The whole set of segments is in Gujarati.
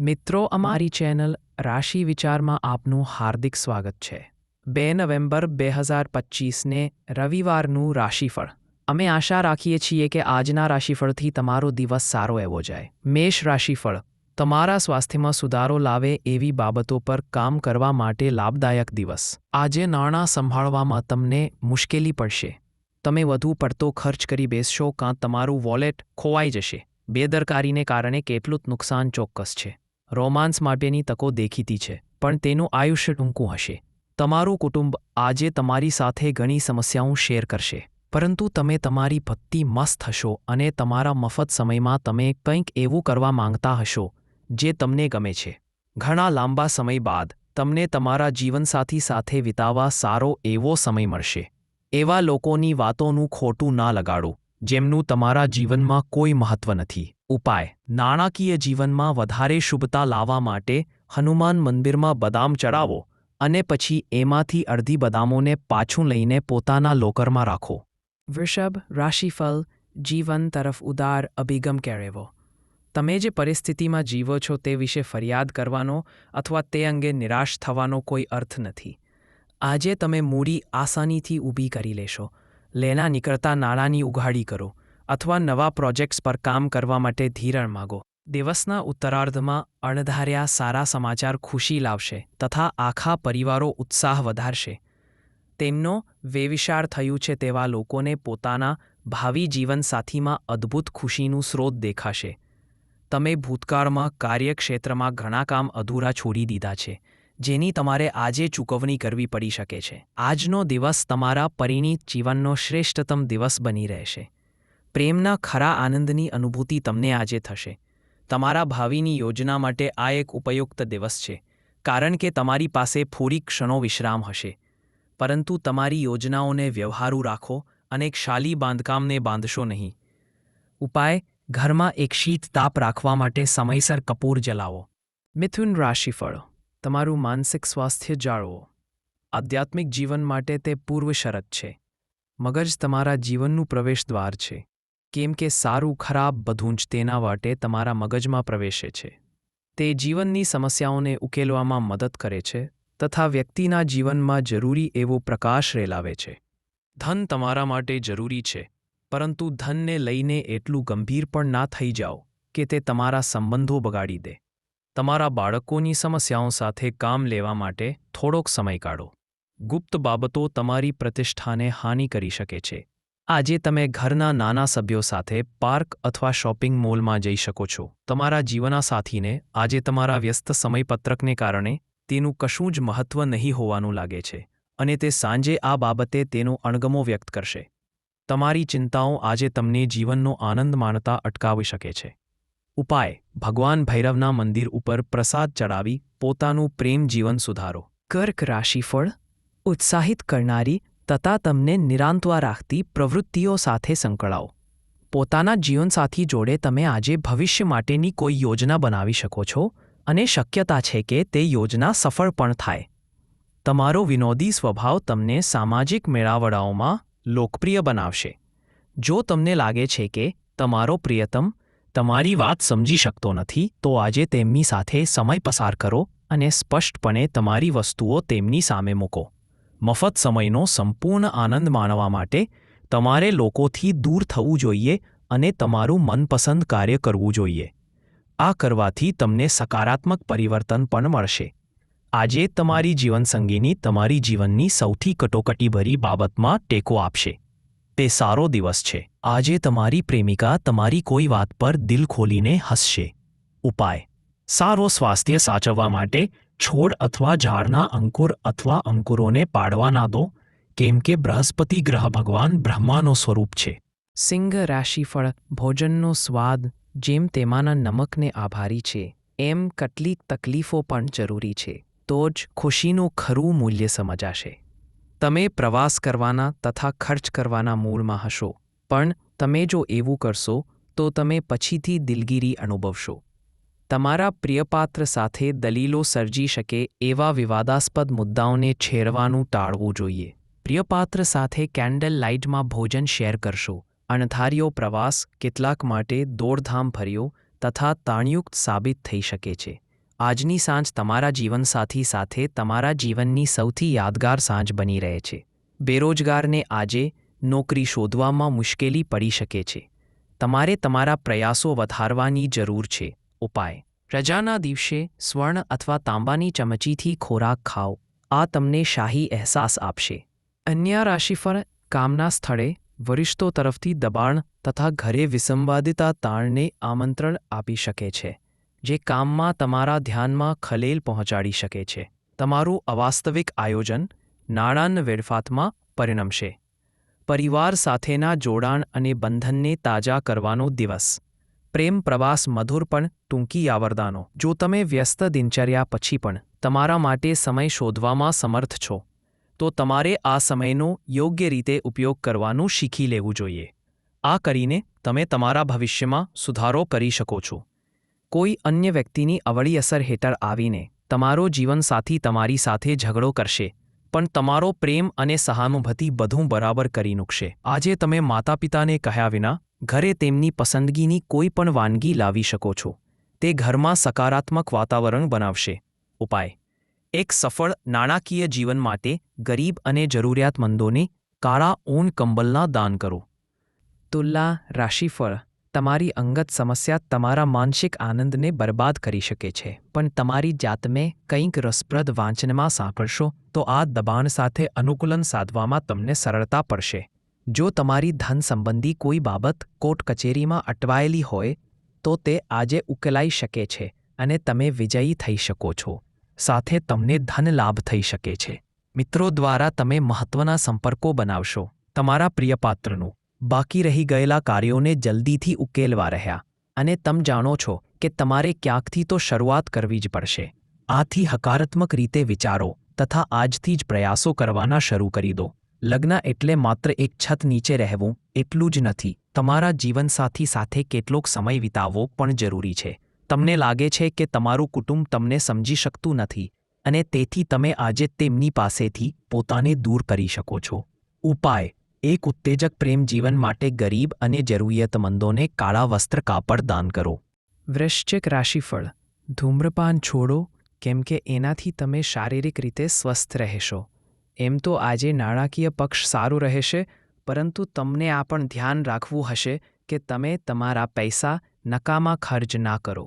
મિત્રો, અમારી ચેનલ રાશિ વિચારમાં આપનું હાર્દિક સ્વાગત છે. બે નવેમ્બર બે હજાર પચીસને રવિવારનું રાશિફળ. અમે આશા રાખીએ છીએ કે આજના રાશિફળથી તમારો દિવસ સારો એવો જાય. મેષ રાશિફળ. તમારા સ્વાસ્થ્યમાં સુધારો લાવે એવી બાબતો પર કામ કરવા માટે લાભદાયક દિવસ. આજે નાણાં સંભાળવામાં તમને મુશ્કેલી પડશે. તમે વધુ પડતો ખર્ચ કરી બેસશો કાં તમારું વોલેટ ખોવાઈ જશે. બેદરકારીને કારણે કેટલું નુકસાન ચોક્કસ છે. રોમાન્સ માટેની તકો દેખીતી છે, પણ તેનું આયુષ્ય ટૂંકું હશે. તમારું કુટુંબ આજે તમારી સાથે ઘણી સમસ્યાઓ શેર કરશે, પરંતુ તમે તમારી ભક્તિ મસ્ત હશો અને તમારા મફત સમયમાં તમે કંઈક એવું કરવા માંગતા હશો, જે તમને ગમે છે. ઘણા લાંબા સમય બાદ, તમને તમારા જીવનસાથી સાથે વિતાવવા સારો એવો સમય મળશે. એવા લોકોની વાતોનું ખોટું ના લગાડો, જેમનું તમારા જીવનમાં કોઈ મહત્વ નથી. ઉપાય. નાણાકીય જીવનમાં વધારે શુભતા લાવવા માટે હનુમાન મંદિરમાં બદામ ચડાવો અને પછી એમાંથી અડધી બદામોને પાછું લઈને પોતાના લોકરમાં રાખો. વૃષભ, રાશિફળ, જીવન તરફ ઉદાર અભિગમ કેળવો. તમે જે પરિસ્થિતિમાં જીવો છો તે વિશે ફરિયાદ કરવાનો અથવા તે અંગે નિરાશ થવાનો કોઈ અર્થ નથી. આજે તમે મૂડી આસાનીથી ઊભી કરી લેશો. લેના નીકળતા નાણાંની ઉઘાડી કરો. અથવા નવા પ્રોજેક્ટ્સ પર કામ કરવા માટે ધીરણ માગો. દિવસના ઉત્તરાર્ધમાં અણધાર્યા સારા સમાચાર ખુશી લાવશે તથા આખા પરિવારો ઉત્સાહ વધારશે. તેમનો વેવિશાળ થયું છે તેવા લોકોને પોતાના ભાવિ જીવનસાથીમાં અદ્ભુત ખુશીનું સ્રોત દેખાશે. તમે ભૂતકાળમાં કાર્યક્ષેત્રમાં ઘણા કામ અધૂરા છોડી દીધા છે, જેની તમારે આજે ચૂકવણી કરવી પડી શકે છે. આજનો દિવસ તમારા પરિણીત જીવનનો શ્રેષ્ઠતમ દિવસ બની રહેશે. પ્રેમના ખરા આનંદની અનુભૂતિ તમને આજે થશે. તમારા ભાવિની યોજના માટે આ એક ઉપયુક્ત દિવસ છે, કારણ કે તમારી પાસે થોડી ક્ષણો વિશ્રામ હશે. પરંતુ તમારી યોજનાઓને વ્યવહારુ રાખો અને એક શાલી બાંધકામને બાંધશો નહીં. ઉપાય, ઘરમાં એક શીત તાપ રાખવા માટે સમયસર કપૂર જલાવો. મિથુન રાશિફળ તમારું માનસિક સ્વાસ્થ્ય જાળવો. આધ્યાત્મિક જીવન માટે તે પૂર્વ શરત છે. મગજ તમારા જીવનનું પ્રવેશદ્વાર છે. કેમ કે સારું ખરાબ બધું જ તેના માટે તમારા મગજમાં પ્રવેશે છે. તે જીવનની સમસ્યાઓને ઉકેલવામાં મદદ કરે છે તથા વ્યક્તિના જીવનમાં જરૂરી એવો પ્રકાશ રેલાવે છે. ધન તમારા માટે જરૂરી છે, પરંતુ ધનને લઈને એટલું ગંભીર પણ ના થઈ જાઓ કે તે તમારા સંબંધો બગાડી દે. તમારા બાળકોની સમસ્યાઓ સાથે કામ લેવા માટે થોડોક સમય કાઢો. ગુપ્ત બાબતો તમારી પ્રતિષ્ઠાને હાનિ કરી શકે છે. આજે તમે ઘરના નાના સભ્યો સાથે પાર્ક અથવા શોપિંગ મોલમાં જઈ શકો છો. તમારા જીવનસાથીને આજે તમારા વ્યસ્ત સમયપત્રકને કારણે તેનું કશું જ મહત્વ નહીં હોવાનું લાગે છે અને તે સાંજે આ બાબતે તેનો અણગમો વ્યક્ત કરશે. તમારી ચિંતાઓ આજે તમને જીવનનો આનંદ માણતા અટકાવી શકે છે. ઉપાય, ભગવાન ભૈરવના મંદિર ઉપર પ્રસાદ ચડાવી પોતાનું પ્રેમ જીવન સુધારો. કર્ક રાશિફળ, ઉત્સાહિત કરનારી તથા તમને નિરાંતવા રાખતી પ્રવૃત્તિઓ સાથે સંકળાવો. પોતાના જીવનસાથી જોડે તમે આજે ભવિષ્ય માટેની કોઈ યોજના બનાવી શકો છો અને શક્યતા છે કે તે યોજના સફળ પણ થાય. તમારો વિનોદી સ્વભાવ તમને સામાજિક મેળાવડાઓમાં લોકપ્રિય બનાવશે. જો તમને લાગે છે કે તમારો પ્રિયતમ તમારી વાત સમજી શકતો નથી, તો આજે તેમની સાથે સમય પસાર કરો અને સ્પષ્ટપણે તમારી વસ્તુઓ તેમની સામે મૂકો. મફત સમયનો સંપૂર્ણ આનંદ માણવા માટે તમારે લોકોથી દૂર થવું જોઈએ અને તમારું મનપસંદ કાર્ય કરવું જોઈએ. આ કરવાથી તમને સકારાત્મક પરિવર્તન પણ મળશે. આજે તમારી જીવનસંગીની તમારી જીવનની સૌથી કટોકટીભરી બાબતમાં ટેકો આપશે. તે સારો દિવસ છે. આજે તમારી પ્રેમિકા તમારી કોઈ વાત પર દિલ ખોલીને હસશે. ઉપાય. સારો સ્વાસ્થ્ય સાચવવા માટે છોડ અથવા ઝાડના અંકુર અથવા અંકુરોને પાડવા ના દો, કેમ કે બૃહસ્પતિ ગ્રહ ભગવાન બ્રહ્માનો સ્વરૂપ છે. સિંહ રાશિફળ ભોજનનો સ્વાદ જેમ તેમાંના નમકને આભારી છે, એમ કેટલીક તકલીફો પણ જરૂરી છે, તો જ ખુશીનું ખરું મૂલ્ય સમજાશે. તમે પ્રવાસ કરવાના તથા ખર્ચ કરવાના મૂળમાં હશો, પણ તમે જો એવું કરશો, તો તમે પછીથી દિલગીરી અનુભવશો. તમારા પ્રિયપાત્ર સાથે દલીલો સર્જી શકે એવા વિવાદાસ્પદ મુદ્દાઓને છેડવાનું ટાળવું જોઈએ. પ્રિયપાત્ર સાથે કેન્ડલ લાઇટમાં ભોજન શેર કરશો. અણધાર્યો પ્રવાસ કેટલાક માટે દોડધામ ભર્યો તથા તાણયુક્ત સાબિત થઈ શકે છે. આજની સાંજ તમારા જીવનસાથી સાથે તમારા જીવનની સૌથી યાદગાર સાંજ બની રહે છે. બેરોજગારને આજે નોકરી શોધવામાં મુશ્કેલી પડી શકે છે. તમારે તમારા પ્રયાસો વધારવાની જરૂર છે. ઉપાય. રજાના દિવસે સ્વર્ણ અથવા તાંબાની ચમચીથી ખોરાક ખાઓ. આ તમને શાહી અહેસાસ આપશે. અન્ય રાશિફળ કામના સ્થળે વરિષ્ઠો તરફથી દબાણ તથા ઘરે વિસંવાદિતા તાણને આમંત્રણ આપી શકે છે, જે કામમાં તમારા ધ્યાનમાં ખલેલ પહોંચાડી શકે છે. તમારું અવાસ્તવિક આયોજન નાણાં વેડફાતમાં પરિણમશે. પરિવાર સાથેના જોડાણ અને બંધનને તાજા કરવાનો દિવસ. પ્રેમ પ્રવાસ મધુર પણ, ટૂંકી આવરદાનો. જો તમે વ્યસ્ત દિનચર્યા પછી પણ તમારા માટે સમય શોધવામાં સમર્થ છો, તો તમારે આ સમયનો યોગ્ય રીતે ઉપયોગ કરવાનું શીખી લેવું જોઈએ. આ કરીને તમે તમારા ભવિષ્યમાં સુધારો કરી શકો છો. કોઈ અન્ય વ્યક્તિની અવળી અસર હેઠળ આવીને તમારો જીવનસાથી તમારી સાથે ઝઘડો કરશે, પણ તમારો પ્રેમ અને સહાનુભૂતિ બધું બરાબર કરી નૂકશે આજે તમે માતા પિતાને કહ્યા વિના ઘરે તેમની પસંદગીની કોઈ પણ વાનગી લાવી શકો છો. તે ઘરમાં સકારાત્મક વાતાવરણ બનાવશે. ઉપાય. એક સફળ, નાણાકીય જીવન માટે ગરીબ અને જરૂરિયાતમંદોને કાળા ઊન કંબલના દાન કરો. તુલા, રાશિફળ. તમારી અંગત સમસ્યા તમારા માનસિક આનંદને બરબાદ કરી શકે છે. પણ તમારી જાતમે કંઈક રસપ્રદ વાંચનમાં સાંભળશો, તો આ દબાણ સાથે અનુકૂલન સાધવામાં તમને સરળતા પડશે. જો તમારી ધન સંબંધી કોઈ બાબત કોર્ટ કચેરીમાં અટવાયેલી હોય, તો તે આજે ઉકેલાઈ શકે છે અને તમે વિજયી થઈ શકો છો. સાથે તમને ધન લાભ થઈ શકે છે. મિત્રો દ્વારા તમે મહત્વના સંપર્કો બનાવશો. તમારા પ્રિયપાત્રનું બાકી રહી ગયેલા કાર્યોને જલ્દીથી ઉકેલવા રહ્યા. અને તમે જાણો છો કે તમારે ક્યાંકથી તો શરૂઆત કરવી જ પડશે. આથી હકારાત્મક રીતે વિચારો તથા આજથી જ પ્રયાસો કરવાના શરૂ કરી દો. લગ્ન એટલે માત્ર એક છત નીચે રહેવું, એટલું જ નથી. તમારા જીવનસાથી સાથે કેટલોક સમય વિતાવવો પણ જરૂરી છે. તમને લાગે છે કે તમારું કુટુંબ તમને સમજી શકતું નથી, અને તેથી તમે આજે તેમની પાસેથી પોતાને દૂર કરી શકો છો. ઉપાય. એક ઉત્તેજક પ્રેમ જીવન માટે ગરીબ અને જરૂરિયાતમંદોને કાળા વસ્ત્ર કાપડ દાન કરો. વૃશ્ચિક રાશિફળ. ધૂમ્રપાન છોડો, કેમ કે એનાથી તમે શારીરિક રીતે સ્વસ્થ રહેશો. એમ તો આજે નાણાકીય પક્ષ સારું રહેશે, પરંતુ તમને આ પણ ધ્યાન રાખવું હશે કે તમે તમારા પૈસા નકામા ખર્ચ ના કરો.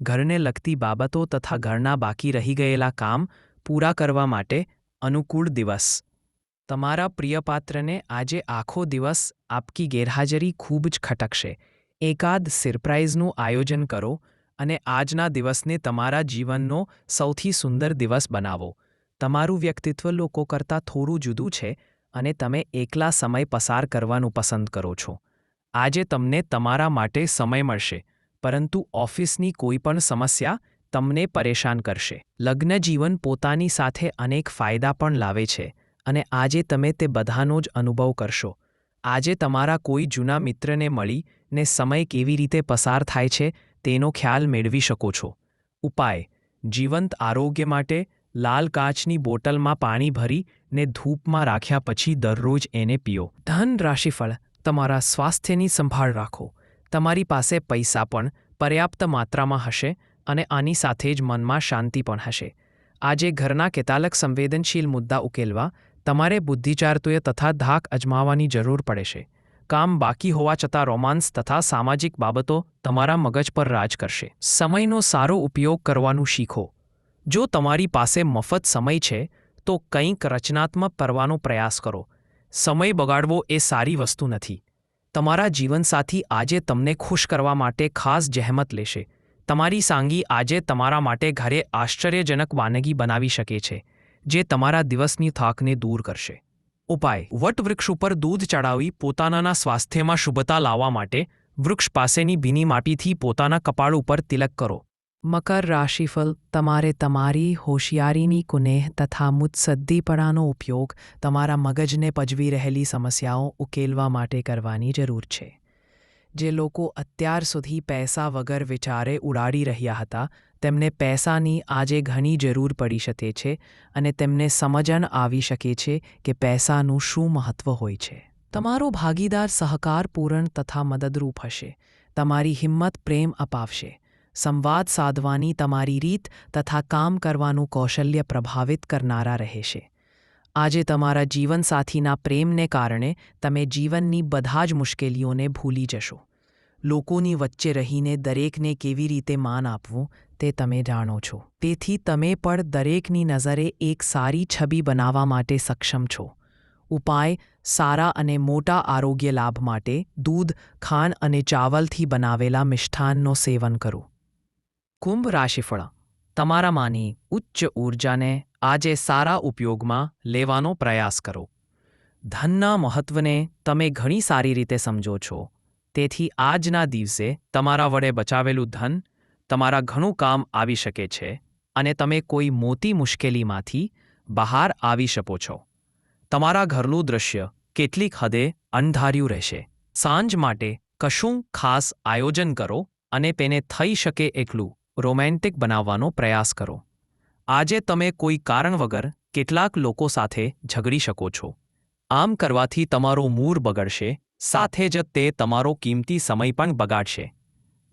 ઘરને લગતી બાબતો તથા ઘરના બાકી રહી ગયેલા કામ પૂરા કરવા માટે અનુકૂળ દિવસ. તમારા પ્રિયપાત્રને આજે આખો દિવસ આપકી ગેરહાજરી ખૂબ જ ખટકશે. એકાદ સરપ્રાઇઝનું આયોજન કરો અને આજના દિવસને તમારા જીવનનો સૌથી સુંદર દિવસ બનાવો. તમારું વ્યક્તિત્વ લોકો કરતાં થોડું જુદું છે અને તમે એકલા સમય પસાર કરવાનું પસંદ કરો છો. આજે તમને તમારા માટે સમય મળશે, પરંતુ ઓફિસની કોઈ પણ સમસ્યા તમને પરેશાન કરશે. લગ્ન જીવન પોતાની સાથે અનેક ફાયદા પણ લાવે છે અને આજે તમે તે બધાનો જ અનુભવ કરશો. આજે તમારા કોઈ જૂના મિત્રને મળીને સમય કેવી રીતે પસાર થાય છે તેનો ખ્યાલ મેળવી શકો છો. ઉપાય, જીવંત આરોગ્ય માટે લાલ કાચની બોટલમાં પાણી ભરી ને ધૂપમાં રાખ્યા પછી દરરોજ એને પીઓ. ધન રાશિફળ, તમારા સ્વાસ્થ્યની સંભાળ રાખો. તમારી પાસે પૈસા પણ પર્યાપ્ત માત્રામાં હશે અને આની સાથે જ મનમાં શાંતિ પણ હશે. આજે ઘરના કેતાલક સંવેદનશીલ મુદ્દા ઉકેલવા તમારે બુદ્ધિચારતુએ તથા ધાક અજમાવવાની જરૂર પડે છે. કામ બાકી હોવા છતાં રોમાન્સ તથા સામાજિક બાબતો તમારા મગજ પર રાજ કરશે. સમયનો સારો ઉપયોગ કરવાનું શીખો. જો તમારી પાસે મફત સમય છે, તો કંઈક રચનાત્મક કરવાનો પ્રયાસ કરો. સમય બગાડવો એ સારી વસ્તુ નથી. તમારા જીવનસાથી આજે તમને ખુશ કરવા માટે ખાસ જહેમત લેશે. તમારી સાંગી આજે તમારા માટે ઘરે આશ્ચર્યજનક વાનગી બનાવી શકે છે, જે તમારા દિવસની થાકને દૂર કરશે. ઉપાય. વટવૃક્ષ ઉપર દૂધ ચડાવી પોતાનાના સ્વાસ્થ્યમાં શુભતા લાવવા માટે વૃક્ષ પાસેની ભીની માટીથી પોતાના કપાળ ઉપર તિલક કરો. મકર રાશિફલ તમારે તમારી હોશિયારીની કુનેહ તથા મુત્સદ્દીપણાનો ઉપયોગ તમારા મગજને પજવી રહેલી સમસ્યાઓ ઉકેલવા માટે કરવાની જરૂર છે. જે લોકો અત્યાર સુધી પૈસા વગર વિચારે ઉડાડી રહ્યા હતા, તેમને પૈસાની આજે ઘણી જરૂર પડી શકે છે અને તેમને સમજણ આવી શકે છે કે પૈસાનું શું મહત્વ હોય છે. તમારો ભાગીદાર સહકારપૂરણ તથા મદદરૂપ હશે. તમારી હિંમત પ્રેમ અપાવશે. સંવાદ સાધવાની તમારી રીત તથા કામ કરવાનું કૌશલ્ય પ્રભાવિત કરનારા રહેશે આજે તમારા જીવનસાથીના પ્રેમને કારણે તમે જીવનની બધા જ મુશ્કેલીઓને ભૂલી જશો. લોકોની વચ્ચે રહીને દરેકને કેવી રીતે માન આપવું તે તમે જાણો છો. તેથી તમે પણ દરેકની નજરે એક સારી છબી બનાવવા માટે સક્ષમ છો. ઉપાય, સારા અને મોટા આરોગ્ય લાભ માટે દૂધ, ખાંડ અને ચાવલથી બનાવેલા મિષ્ઠાનનો સેવન કરો. કુંભ રાશિફળ. તમારામાંની ઉચ્ચ ઊર્જાને આજે સારા ઉપયોગમાં લેવાનો પ્રયાસ કરો. ધનના મહત્વને તમે ઘણી સારી રીતે સમજો છો. તેથી આજના દિવસે તમારા વડે બચાવેલું ધન તમારા ઘણું કામ આવી શકે છે અને તમે કોઈ મોટી મુશ્કેલીમાંથી બહાર આવી શકો છો. તમારા ઘરનું દૃશ્ય કેટલીક હદે અંધાર્યું રહેશે. સાંજ માટે કશું ખાસ આયોજન કરો અને તેને થઈ શકે એટલું. રોમેન્ટિક બનાવવાનો પ્રયાસ કરો. આજે તમે કોઈ કારણ વગર કેટલાક લોકો સાથે ઝઘડી શકો છો. આમ કરવાથી તમારો મૂડ બગડશે, સાથે જ તે તમારો કિંમતી સમય પણ બગાડશે.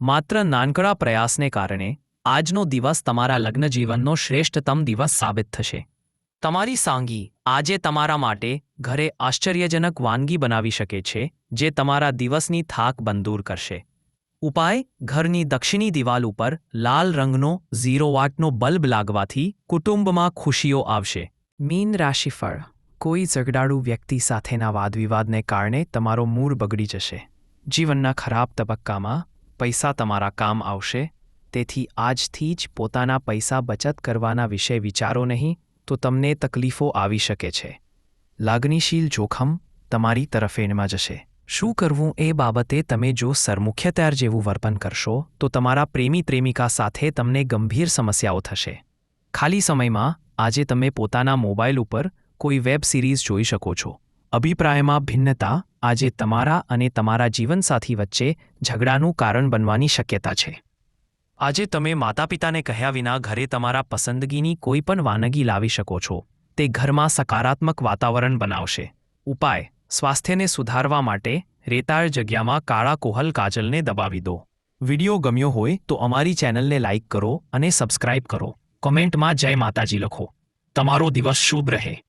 માત્ર નાનકડા પ્રયાસને કારણે આજનો દિવસ તમારા લગ્ન જીવનનો શ્રેષ્ઠતમ દિવસ સાબિત થશે. તમારી સાંગી આજે તમારા માટે ઘરે આશ્ચર્યજનક વાનગી બનાવી શકે છે, જે તમારા દિવસની થાક બંદૂર કરશે. ઉપાય, ઘરની દક્ષિણી દિવાલ ઉપર લાલ રંગનો ઝીરો વાટનો બલ્બ લાગવાથી કુટુંબમાં ખુશીઓ આવશે. મીન રાશિફળ. કોઈ ઝઘડાળુ વ્યક્તિ સાથેના વાદવિવાદને કારણે તમારો મૂળ બગડી જશે. જીવનના ખરાબ તબક્કામાં પૈસા તમારા કામ આવશે. તેથી આજથી જ પોતાના પૈસા બચત કરવાના વિશે વિચારો નહીં, તો તમને તકલીફો આવી શકે છે. લાગણીશીલ જોખમ તમારી તરફેણમાં જશે. શું કરવું એ બાબતે તમે જો સરમુખ્યત્યાર જેવું વર્તન કરશો, તો તમારા પ્રેમી પ્રેમિકા સાથે તમને ગંભીર સમસ્યાઓ થશે. ખાલી સમયમાં આજે તમે પોતાના મોબાઈલ ઉપર કોઈ વેબ સિરીઝ જોઈ શકો છો. અભિપ્રાયમાં ભિન્નતા આજે તમારા અને તમારા જીવનસાથી વચ્ચે ઝઘડાનું કારણ બનવાની શક્યતા છે. આજે તમે માતા પિતાને કહ્યા વિના ઘરે તમારા પસંદગીની કોઈ પણ વાનગી લાવી શકો છો. તે ઘરમાં સકારાત્મક વાતાવરણ બનાવશે. ઉપાય સ્વાસ્થ્યને સુધારવા માટે રેતાળ જગ્યામાં કાળા કોહલ કાજલને દબાવી દો. વિડિયો ગમ્યો હોય તો અમારી ચેનલને લાઇક કરો અને સબસ્ક્રાઇબ કરો. કોમેન્ટમાં જય માતાજી લખો. તમારો દિવસ શુભ રહે.